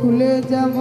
ভুলে যাব।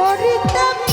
করিতাম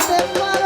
Fatima